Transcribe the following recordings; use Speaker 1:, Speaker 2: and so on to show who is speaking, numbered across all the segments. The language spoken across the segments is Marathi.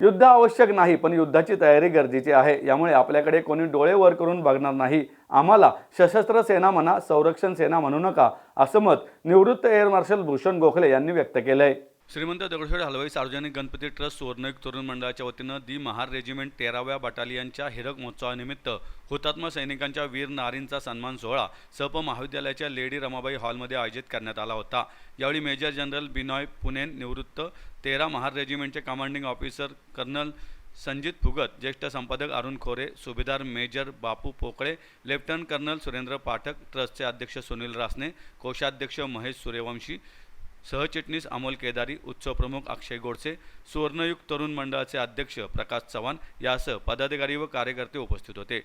Speaker 1: युद्ध आवश्यक नाही पण युद्धाची तयारी गरजेची आहे. यामुळे आपल्याकडे कोणी डोळे वर करून बघणार नाही. आम्हाला सशस्त्र सेना म्हणा संरक्षण सेना म्हणू नका असं मत निवृत्त एअर मार्शल भूषण गोखले यांनी व्यक्त केलंय. श्रीमंत दगडूशेठ हलवाई सार्वजनिक गणपती ट्रस्ट सुवर्णयुग तरुण मंडळाच्या वतीनं दी महार रेजिमेंट तेराव्या बटालियनच्या हिरक महोत्सवानिमित्त हुतात्मा सैनिकांच्या वीर नारींचा सन्मान सोहळा सप महाविद्यालयाच्या लेडी रमाबाई हॉलमध्ये आयोजित करण्यात आला होता. यावेळी मेजर जनरल बिनॉय पुनेन निवृत्त तेरा Mahar रेजिमेंटचे commanding officer colonel Sanjit Phugat ज्येष्ठ संपादक Arun Khore subedar major Bapu Pokale lieutenant colonel Surendra Pathak ट्रस्टचे अध्यक्ष सुनील रासने कोषाध्यक्ष महेश सूर्यवंशी सहचिटणीस अमोल केदारी उत्सव प्रमुख अक्षय गोडसे सुवर्णयुग तरुण मंडळाचे अध्यक्ष प्रकाश चव्हाण यासह पदाधिकारी व कार्यकर्ते उपस्थित होते.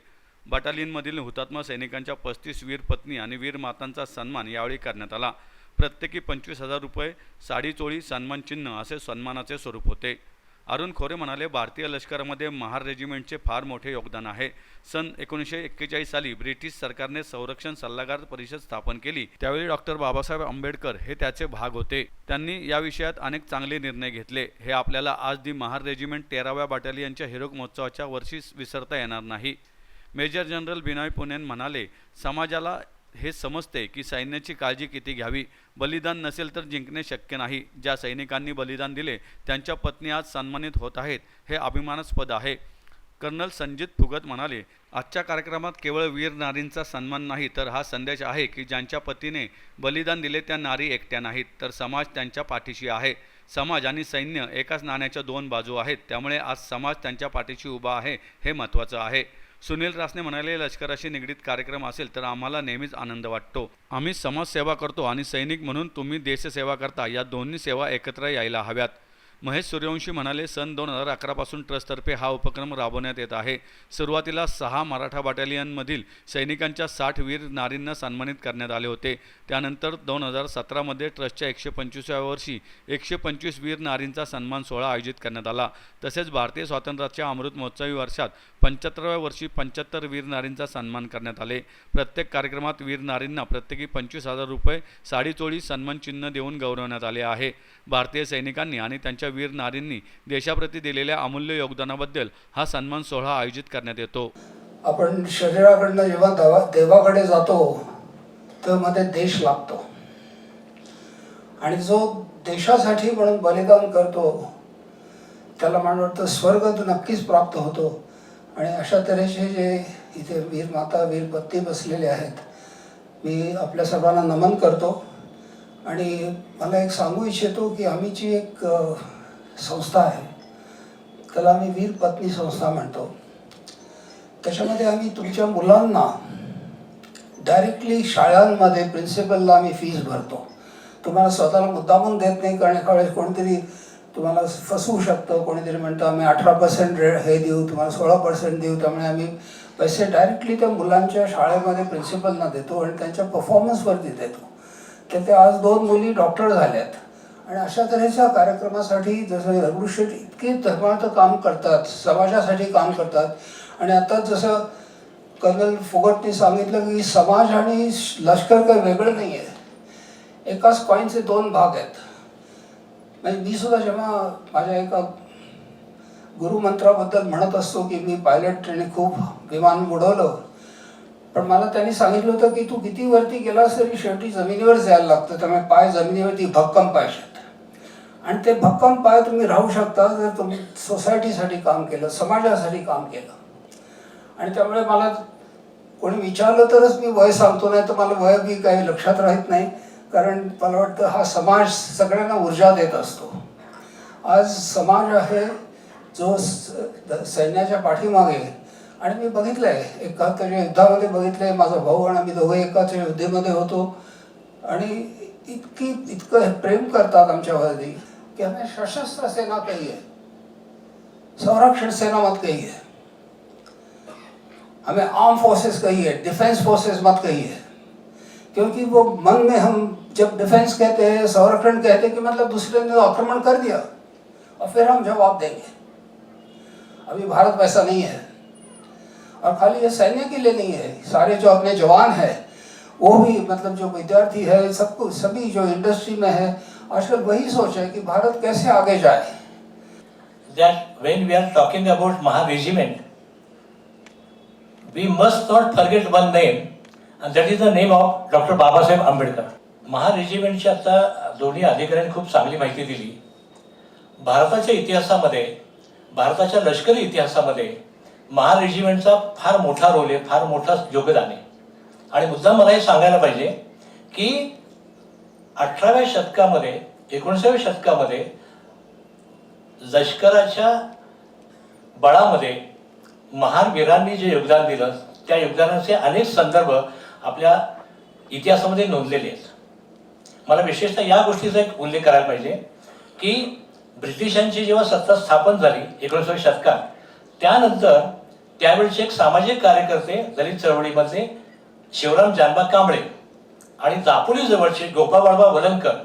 Speaker 1: बटालियनमधील हुतात्मा सैनिकांच्या पस्तीस वीर पत्नी आणि वीर मातांचा सन्मान यावेळी करण्यात आला. प्रत्येकी पंचवीस हजार रुपये साडी चोळी असे सन्मानाचे स्वरूप होते. अरुण खोरे म्हणाले भारतीय लष्करामध्ये महार रेजिमेंटचे फार मोठे योगदान आहे. सन एकोणीसशे एक्केचाळीस साली ब्रिटिश सरकारने संरक्षण सल्लागार परिषद स्थापन केली. त्यावेळी डॉक्टर बाबासाहेब आंबेडकर हे त्याचे भाग होते. त्यांनी या विषयात अनेक चांगले निर्णय घेतले. हे आपल्याला आज दी महार रेजिमेंट तेराव्या बटालियनच्या हिरोक महोत्सवाच्या वर्षी विसरता येणार नाही. मेजर जनरल बिनॉय पुनेन म्हणाले समाजाला हे समजते की सैन्याची काळजी किती घ्यावी? बलिदान नसेल तर जिंकणे शक्य नाही. ज्या सैनिकांनी बलिदान दिले त्यांच्या पत्नी आज सन्मानित होत आहेत हे अभिमानास्पद आहे. कर्नल संजित फुगत म्हणाले आजच्या कार्यक्रमात केवळ वीर नारींचा सन्मान नाही तर हा संदेश आहे की ज्यांच्या पतीने बलिदान दिले त्या नारी एकट्या नाहीत. तर समाज त्यांच्या पाठीशी आहे. समाज आणि सैन्य एकाच नाण्याच्या दोन बाजू आहेत. त्यामुळे आज समाज त्यांच्या पाठीशी उभा आहे हे महत्त्वाचं आहे. सुनील रासने म्हणाले लष्कराशी निगडीत कार्यक्रम असेल तर आम्हाला नेहमीच आनंद वाटतो. आम्ही समाजसेवा करतो आणि सैनिक म्हणून तुम्ही देशसेवा करता. या दोन्ही सेवा एकत्र यायला हव्यात. महेश सूर्यवंशी म्हणाले सन दोन हजार अकरापासून ट्रस्टतर्फे हा उपक्रम राबवण्यात येत आहे. सुरुवातीला सहा मराठा बटालियनमधील सैनिकांच्या साठ वीर नारींना सन्मानित करण्यात आले होते. त्यानंतर दोन हजार सतरामध्ये ट्रस्टच्या एकशे पंचवीसाव्या वर्षी एकशे पंचवीस वीर नारींचा सन्मान सोहळा आयोजित करण्यात आला. तसेच भारतीय स्वातंत्र्याच्या अमृत महोत्सवी वर्षात पंच्याहत्तराव्या वर्षी पंच्याहत्तर वीर नारींचा सन्मान करण्यात आले. प्रत्येक कार्यक्रमात वीर नारींना प्रत्येकी पंचवीस हजार रुपये साडीचोळी सन्मान चिन्ह देऊन गौरवण्यात आले आहे. भारतीय सैनिकांनी आणि त्यांच्या वीर नारींनी देशाप्रती दिलेल्या अमूल्य योगदानाबद्दल हा सन्मान सोहळा आयोजित करण्यात येतो.
Speaker 2: आपण शरीराकडनं जेव्हा देवा देवाकडे जातो तर मध्ये देश लागतो आणि जो देशासाठी म्हणून बलिदान करतो त्याला मला वाटतं स्वर्ग तर नक्कीच प्राप्त होतो. आणि अशा तऱ्हेचे जे इथे वीर माता वीर पत्ती बसलेले आहेत मी आपल्या सर्वांना नमन करतो. आणि मला एक सांगू इच्छितो की आम्हीची एक संस्था आहे. त्याला आम्ही वीर पत्नी संस्था म्हणतो. त्याच्यामध्ये आम्ही तुमच्या मुलांना डायरेक्टली शाळांमध्ये प्रिन्सिपलला आम्ही फीज भरतो. तुम्हाला स्वतःला मुद्दामून देत नाही कारण एका वेळेस कोणीतरी तुम्हाला फसवू शकतं. कोणीतरी म्हणतं आम्ही अठरा पर्सेंट रे हे देऊ तुम्हाला सोळा पर्सेंट देऊ. त्यामुळे आम्ही पैसे डायरेक्टली त्या मुलांच्या शाळेमध्ये प्रिन्सिपलना देतो आणि त्यांच्या परफॉर्मन्सवरती देतो. तर ते आज दोन मुली डॉक्टर झाल्यात. आणि अशा तऱ्हेच्या कार्यक्रमासाठी जसं दगडूशेठ इतके धर्मार्थ काम करतात समाजासाठी काम करतात. आणि आता जसं कर्नल फुगटने सांगितलं की समाज आणि लष्कर काही वेगळं नाही आहे एकाच कॉईनचे दोन भाग आहेत. म्हणजे मी सुद्धा जेव्हा माझ्या एका गुरुमंत्राबद्दल म्हणत असतो की मी पायलट आणि खूप विमान उडवलं पण मला त्यांनी सांगितलं होतं की तू किती वरती गेलास तरी शेवटी जमिनीवर जायला लागतं. त्यामुळे पाय जमिनीवरती भक्कम पाहिजे आणि ते भक्कम पाय तुम्ही राहू शकता जर तुम्ही सोसायटीसाठी काम केलं समाजासाठी काम केलं. आणि त्यामुळे मला कोणी विचारलं तरच मी वय सांगतो नाही तर मला वय बी काही लक्षात राहत नाही. कारण मला वाटतं हा समाज सगळ्यांना ऊर्जा देत असतो. आज समाज आहे जो स- सैन्याच्या पाठीमागे आणि मी बघितलं आहे एकाहत्तरच्या युद्धामध्ये बघितलं आहे माझा भाऊ आणि आम्ही दोघं एकाच युद्धेमध्ये होतो. आणि इतकी इतकं प्रेम करतात आमच्यावरती की हमें सशस्त्र सेना कहिए संरक्षण सेना मत कहिए। हमें आर्म फोर्सेस कहिए डिफेंस फोर्सेस मत कहिए। क्योंकि वो मन में हम जब डिफेंस कहते हैं, संरक्षण कहते हैं कि मतलब दूसरे ने आक्रमण कर दिया, और फिर हम जवाब देंगे। अभी भारत वैसा नहीं है। और खाली ये सैन्य के लिए नहीं है, सारे जो अपने जवान है, वो भी मतलब जो विद्यार्थी है सबको सभी जो इंडस्ट्री में है आजकल वही सोच है कि भारत कैसे आगे जाए
Speaker 3: that when we are talking about Maha we we must not forget one name, and that is the name of Dr. Babasaheb Ambedkar. महारेजिमेंटची आता दोन्ही अधिकाऱ्यांनी खूप चांगली माहिती दिली भारताच्या इतिहासामध्ये भारताच्या लष्करी इतिहासामध्ये महारेजिमेंटचा फार मोठा रोल आहे फार मोठा योगदान आहे आणि मुद्दा मला हे सांगायला पाहिजे की अठराव्या शतकामध्ये एकोणीसाव्या शतकामध्ये लष्कराच्या बळामध्ये महान वीरांनी जे योगदान दिलं त्या योगदानाचे अनेक संदर्भ आपल्या इतिहासामध्ये नोंदलेले आहेत. मला विशेषतः या गोष्टीचा एक उल्लेख करायला पाहिजे की ब्रिटिशांची जेव्हा सत्ता स्थापन झाली एकोणीसाव्या शतकात त्यानंतर त्यावेळचे एक सामाजिक कार्यकर्ते दलित चळवळीमध्ये शिवराम जानबा कांबळे आणि दापोली जवळचे गोपाबाळबा वलंकर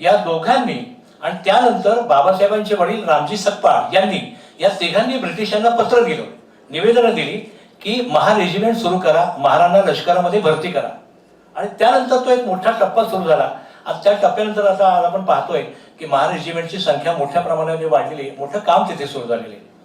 Speaker 3: या दोघांनी आणि त्यानंतर बाबासाहेबांचे वडील रामजी सप्पा यांनी या तिघांनी ब्रिटिशांना पत्र दिलं निवेदनं दिली की महा रेजिमेंट सुरू करा महाराणा लष्करामध्ये भरती करा. आणि त्यानंतर तो एक मोठा टप्पा सुरू झाला. आज त्या टप्प्यानंतर आता आज आपण पाहतोय की महा रेजिमेंटची संख्या मोठ्या प्रमाणामध्ये वाढलेली मोठं काम तिथे सुरू झालेले आहे.